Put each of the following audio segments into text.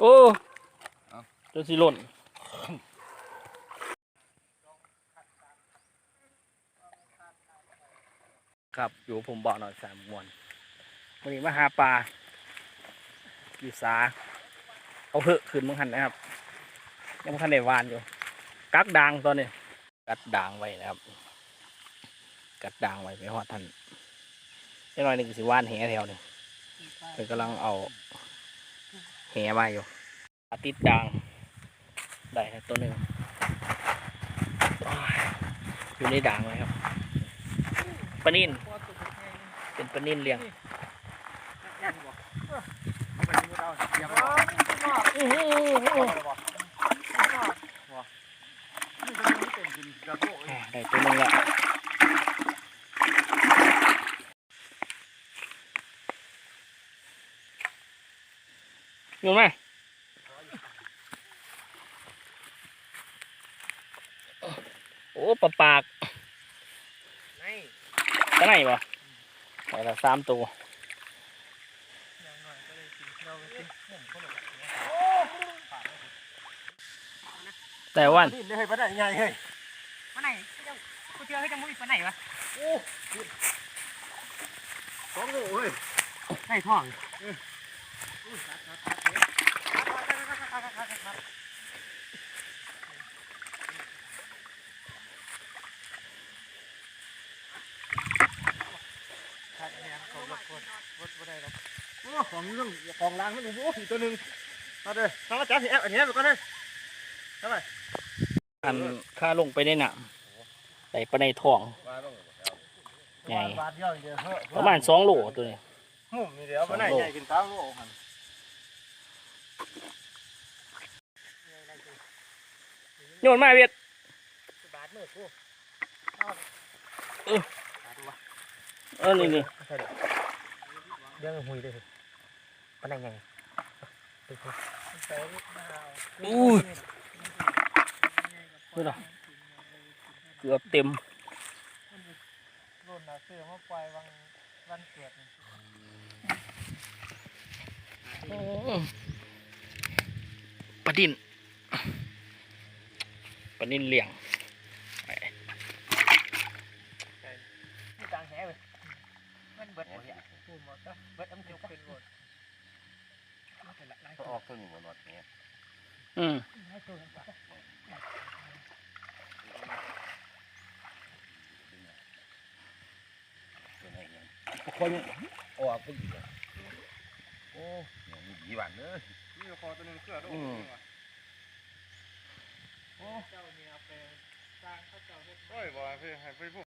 โอ้เอ้าจนสิหล่นครับ อยู่ผมบอกหน่อยสามมวนวันนี้มาหาปลาอยู่สา เอาเหอะขึ้นมังหันนะครับ ยังมังหันได้วานอยู่ กักด่างตอนนี้ กัดด่างไว้นะครับ กัดด่างไว้ไม่ฮอดทันยังน้อยหนึ่งสิว่านแหแถวนี่เพิ่นกำลังเอา แหมาอยู่ปลาติดด่าง ได้ครับตัวหนึ่งโอ้ยอยู่ในด่างเลยครับปลานินเป็นปลานินเลี้ยงอื้อหืออ่าได้ตัวหนึ่งละ อยู่ไหมโอ้ปลาปากก็ไหนบ่ไปละสามตัวแต่วันนี่เลยไปได้ยังไงเฮ้ยปลาไหนเจ้ากูเจอให้จังมุ้ยปลาไหนวะสองโลเฮ้ยไหนท้องโอ้ ของเรื่องของล้างมันโอ้โหตัวหนึ่งมาเลยทางละจ้าสิแอบอันนี้ไปก่อนเลยทำไมอันค่าลงไปในหนัใส่ปลาในท้องใหญ่บาทเดียวเดียวเฮ้ยประมาณสองโลตัวนี้หุ่มนี่เดี๋ยวไปไหนใหญ่กินตามโลหันโยนมาเวียดบาดมือกูเออนี่นี่เรื่องหุยเล ยปลาไหนไงอู้ยนี่เหรอเกือบเต็มรุ่นน่ ดินปลาดินเลี้ยงมีตังแหเว้ยมันเบิดกูหมดก็เบิดอ้ำจุกเป็นมดอกตัวนี้หมดหมดเนี่ยอืมให้นตัวไหนยังคนออกไปอีกโอ้ยมีดีหวานเนอะนี่คอตัวหนึงเสื้อตัวอืนึมงว่ะเจ้าเนี่ยเอาไปสร้างเขาเจ้าเฮ็ดโอ้ยบ่ให้ไปให้ไปพวก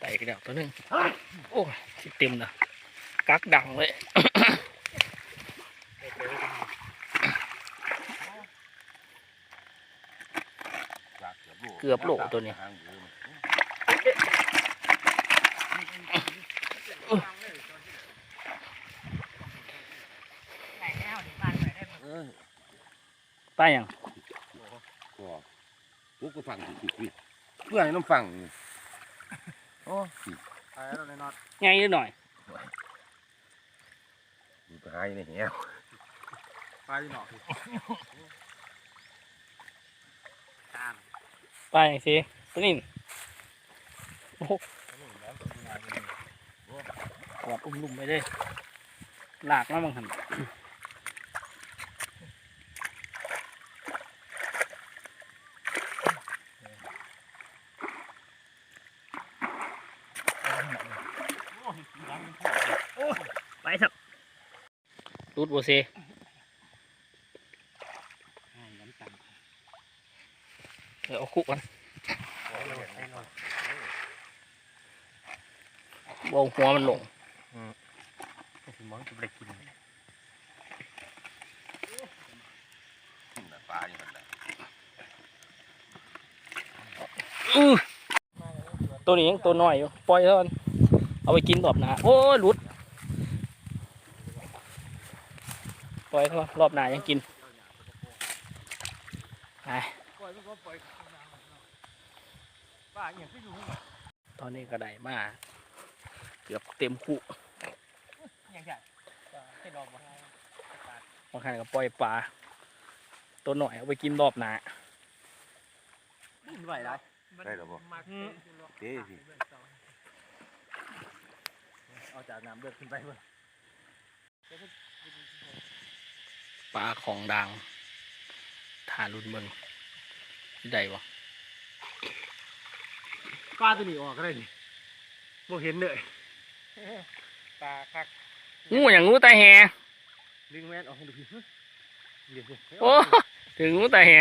ไต่กันแล้วตัวหนึงโอ้ยสิเต็มนะกักดังเลย เกือบโลตัวนี้ไหนแล้วนี่บ้านไปได้หมด เออ ป้ายังก็กูก็ฟังถูกๆพี่เพื่อให้น้ำฟังนี่โอ้สิตายแล้วเลยน็อตไงนิดหน่อยอยู่ตายในเหี้ยตายหนอป้ายังสิตัวนี้โอ้โหกอดอุ้มลุ่มไปเลยลากมาบังหันไปสักรู ดโบเซเดี๋ยวเอาคุกกันบเอาหัวมันลงมองจะไปกินปลาอยู่นั่นแหละอื้อตัวนี้ยังตัวน้อยอยู่ ปล่อยเท่านั้นเอาไปกินรอบน้าโอ้หลุด ล่อยเท่านั้นรอบหน้ายังกินไปปล่อยมันก็ปล่อยป้าอย่างที่อยู่ข้างหลังตอนนี้ก็ได้มาเกือบเต็มคุอย่างเงี้ยให้ลองมาบางครั้งก็ปล่อยปลาตัวหน่อยเอาไปกินรอบหน้าไหวไรได้หรอบ่มักเด้สิเอาจากน้ำเดือดขึ้นไปเพื่อน ปลาของดังทารุนเบิงที่ใดวะปลาตัวนี้ออกก็ได้นี่บ่เห็นเลยปลาคักงูอย่างงูตาแหดึงแม่นออกให้ดูพี่เดี๋ยวสิโอ้ถึงงูตาแห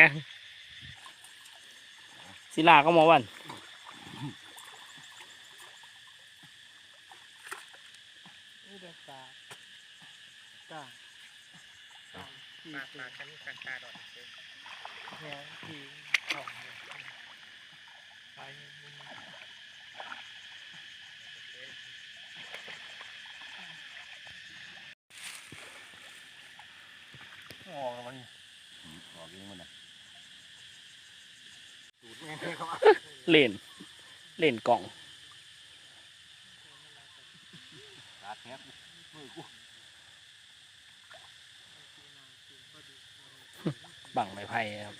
ศิลาก็มอวันนี่เด็กปลาปลาปลาปลาคันคันตาดอนแหงทีของไปมึงออกมันออกเองมันน่ะสูดแม่นเลยครับเล่น เล่นกล่องขาดแทบมือกู บังไม้ไผ่ครับ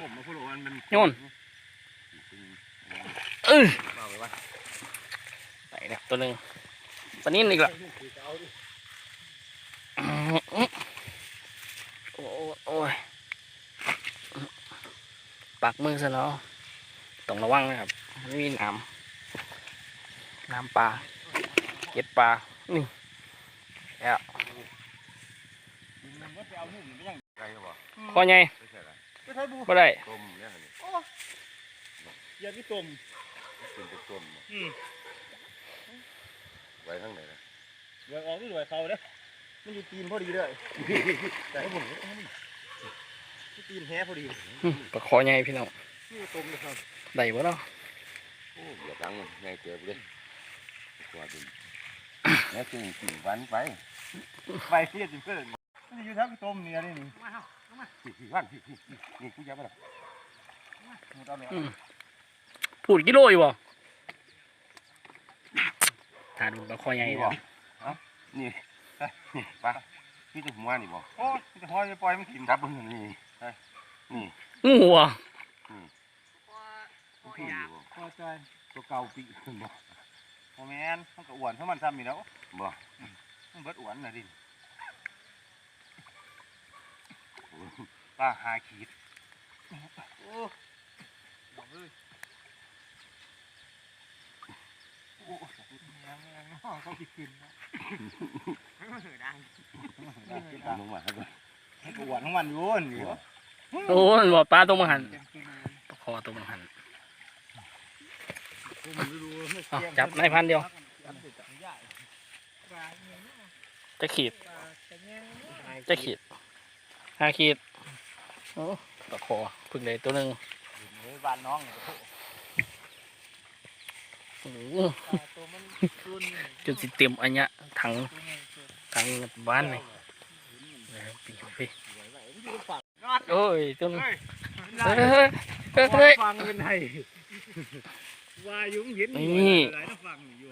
ผมมาพูดว่ามันโยนเออเอาไปวะไหนเนี่ยตัวหนึ่งตัวนี้อีกละโอ้โอ้ยปักมือซะแล้วต้องระวังนะครับไม่มีน้ำน้ำปลาเก็ดปลานี่ แล้วมันก็ไปเอาหนุ่มไม่ยังไก่บ่ข้อใหญ่ไม่ใช่ละไม่ใช่บูก็ได้ต้มเนี่ยนี่อย่าพี่ตุ่มเป็นเป็นต้มบ่อืมไว้ข้างไหนนะเดี๋ยวออกด้วยเขาเด้อมันอยู่ตีนพอดีเลยแต่ให้ผมที่ตีนแฮพอดีอืมปลาคอใหญ่พี่น้องนี่ตุ่มเลยครับได้บ่เนาะโอ้อย่าดังไงเจอไปเลยกว่าดิ แล้วจึงกินวันไปไปเสียจริงเกินมันจะอยู่ทั้งตุ่มเนี่ยนี่นี่มาเฮาพี่พี่วันพี่พี่นี่กูยับไปละหมดเอาเลยอืมพูดกิโลอยู่บ่ทานปลาคอใหญ่นี่เนาะบ่นี่นี่ปลาพี่จะหัวนี่บ่โอ้ยจะพอจะปล่อยมันกินจับมึงนี่นี่งูอะพี่บ่พอใจตัวเก่าปีบ่ โอแมนมันก็อ้วนเท่ามันซ้ำนี่แล้วบ่มันเบิดอ้วนน่ะดิปลาหาขีดโอ้บอกเลยโอ้ยังยังน้องเขาคิดกินนะดังมึงว่าให้บ่มันก็อ้วนของมันอยู่นี่วะโอ้ยบ่ปลาตัวมังหันเต็มที่เลยปลาคอตัวมังหัน ผมไม่รู้ไม่อ้าวเกี่ยมจับในพันเดียวปลาเนี่ยนะจะขีดปลาแต่เนี่ยจะขีดห้าขีดโอ้ปลาคอเพึ่งได้ตัวหนึ่งบ้านน้องเนี่ยโอ้โหปลาตัวมันตุนจนสิเต็มอันเนี้ยถังตัวนี้ตัวถังบ้านเลยนะครับปีกพี่นอดโอ้ยตัวนึงเฮ้ยเฮ้ยเฮ้ยเฮ้ยเฮ้ยฟังเป็นไง ว่ายุ่งเห็นนี่หลายน้ำฟังอยู่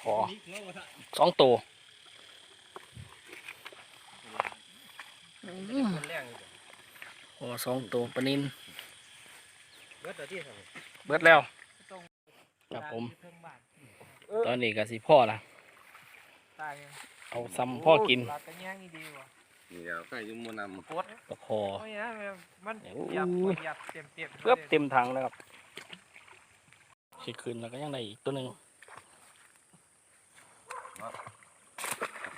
ขอนี่เขาว่าถ้าสองตัวคนแรงขอสองตัวปลานินเบิดตัวที่สองเบิดแล้วครับผมเพิ่งบ้านตอนนี้ก็สิพ่อละตายยังเอาซ้ำพ่อกินปลาแต่เนี่ยนี่ดีว่ะนี่แล้วใครอยู่มื้อนำปวดปลาคอโอ้ยนะมันโอ้ยหยับหยับเต็มเต็มเกือบเต็มถังแล้วครับ สิคืนแล้วก็ยังได้อีกตัวหนึ่ง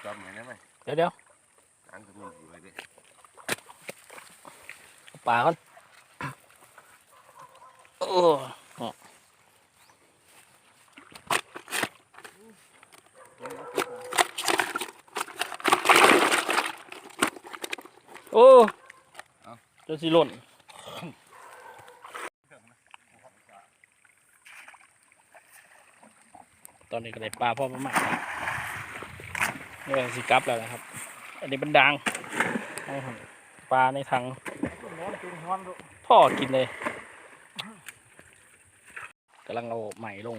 จำได้ไหมเดี๋ยวเดี๋ยวอันก็มีอยู่ไว้เด้เอาปลาก่อนโอ้โอ้โอ้จนสิหล่น ตอนนี้ก็ได้ปลาพ่อประมาณนี่ก็สิกับแล้วนะครับ อันนี้เป็นดังเอาหั่นปลาในถังพ่อกินเลยกำลังเอาใหม่ลง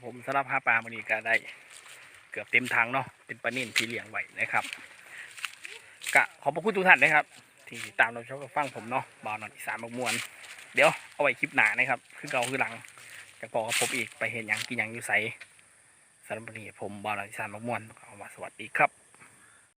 ครับผมสำหรับหาปลาวันนี้ก็ได้เกือบเต็มถังเนาะเป็นปลานิ่นที่เลี้ยงไว้นะครับกะขอบพระคุณทุกท่านนะครับ ที่ติดตามเราชอบกับฟังผมเนาะบาวนอนอีสานบกมวลเดี๋ยวเอาไว้คลิปหนานะครับคือเก่าคือหลังจะบอกกับผมอีกไปเห็นยังกินยังอยู่ใสสำหรับวันนี้ผมบาวนอนอีสานบกมวลเอามาสวัสดีครับ